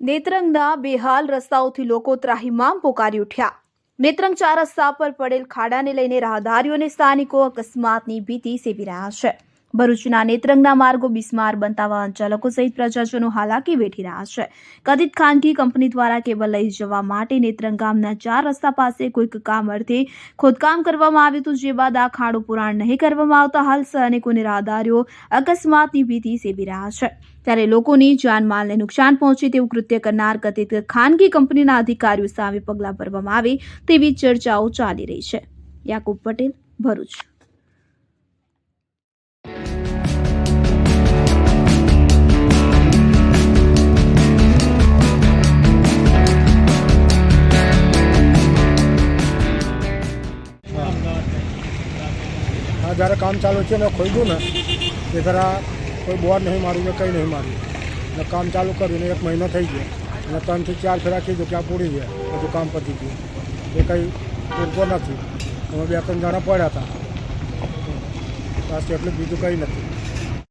નેત્રંગના બેહાલ રસ્તાઓથી લોકો ત્રાહિમામ પોકારી ઉઠ્યા. નેત્રંગ ચાર રસ્તા પર પડેલ ખાડાને લઈને રાહદારીઓને સ્થાનિકો અકસ્માતની ભીતિ સેવી રહ્યા છે. ભરૂચના નેત્રંગના માર્ગો બિસ્માર બનતા વાહન ચાલકો સહિત પ્રજાજનો હાલાકી વેઠી રહ્યા છે. કથિત ખાનગી કંપની દ્વારા કેબલ લઈ જવા માટે નેત્રંગ ગામના ચાર રસ્તા પાસે કોઈક કામ અર્થે ખોદકામ કરવામાં આવ્યું હતું, જે બાદ આ ખાડો પુરાણ નહીં કરવામાં આવતા હાલ સૈનિકોને રાહદારીઓ અકસ્માતની ભીતિ સેવી રહ્યા છે. ત્યારે લોકોની જાનમાલને નુકસાન પહોંચે તેવું કૃત્ય કરનાર કથિત ખાનગી કંપનીના અધિકારીઓ સામે પગલાં ભરવામાં આવે તેવી ચર્ચાઓ ચાલી રહી છે. યાકુબ પટેલ, ભરૂચ. હા જ્યારે કામ ચાલુ છે મેં ખોલ્યું ને, એ જરા કોઈ બોર નહીં માર્યું કે કંઈ નહીં માર્યું. ને કામ ચાલુ કર્યું ને એક મહિનો થઈ ગયો. અને ત્રણથી ચાર ફેરા કીધું કે આ પૂરી ગયા બધું કામ પતી ગયું. એ કંઈ પૂરતો નથી. અમે બે ત્રણ જણા પડ્યા હતા. બસ એટલું બીજું કંઈ નથી.